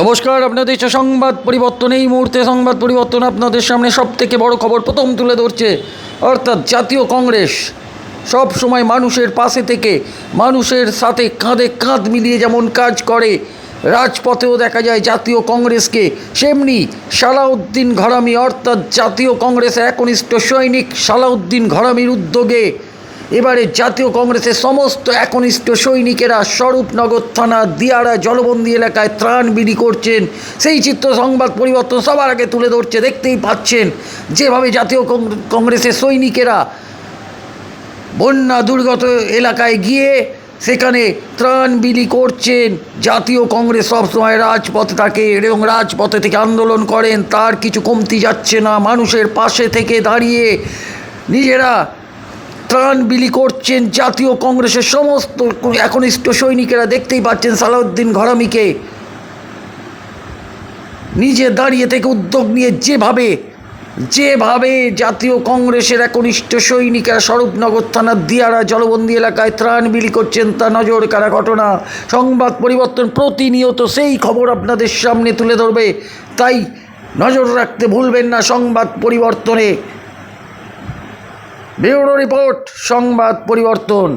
নমস্কার, আপনাদের হচ্ছে সংবাদ পরিবর্তন, এই মুহূর্তে সংবাদ পরিবর্তন আপনাদের সামনে সব থেকে বড় খবর প্রথম তুলে ধরছে। অর্থাৎ জাতীয় কংগ্রেস সব সময় মানুষের পাশে থেকে, মানুষের সাথে কাঁধে কাঁধ মিলিয়ে যেমন কাজ করে, রাজপথেও দেখা যায় জাতীয় কংগ্রেসকে, সেমনি সালাউদ্দিন ঘরামি, অর্থাৎ জাতীয় কংগ্রেসের একনিষ্ঠ সৈনিক সালাউদ্দিন ঘরামির উদ্যোগে এবারে জাতীয় কংগ্রেসের সমস্ত একনিষ্ঠ সৈনিকেরা স্বরূপনগর থানা দিয়ারা জলবন্দি এলাকায় ত্রাণ বিলি করছেন। সেই চিত্র সংবাদ পরিবর্তন সবার আগে তুলে ধরছে, দেখতেই পাচ্ছেন যেভাবে জাতীয় কংগ্রেসের সৈনিকেরা বন্যা দুর্গত এলাকায় গিয়ে সেখানে ত্রাণ বিলি করছেন। জাতীয় কংগ্রেস সবসময় রাজপথে থাকে এবং রাজপথে থেকে আন্দোলন করেন, তার কিছু কমতি যাচ্ছে না। মানুষের পাশে থেকে দাঁড়িয়ে নিজেরা ত্রাণ বিলি করছেন জাতীয় কংগ্রেসের সমস্ত একনিষ্ঠ সৈনিকেরা, দেখতেই পাচ্ছেন সালাউদ্দিন ঘরামিকে। নিজে দাঁড়িয়ে থেকে উদ্যোগ নিয়ে যেভাবে যেভাবে জাতীয় কংগ্রেসের একনিষ্ঠ সৈনিকেরা স্বরূপনগর থানার দিয়ারা জলবন্দি এলাকায় ত্রাণ বিলি করছেন, তা নজর কারা ঘটনা। সংবাদ পরিবর্তন প্রতিনিয়ত সেই খবর আপনাদের সামনে তুলে ধরবে। তাই নজর রাখতে ভুলবেন না সংবাদ পরিবর্তনে। ব্যুরো রিপোর্ট সংবাদ পরিবর্তন।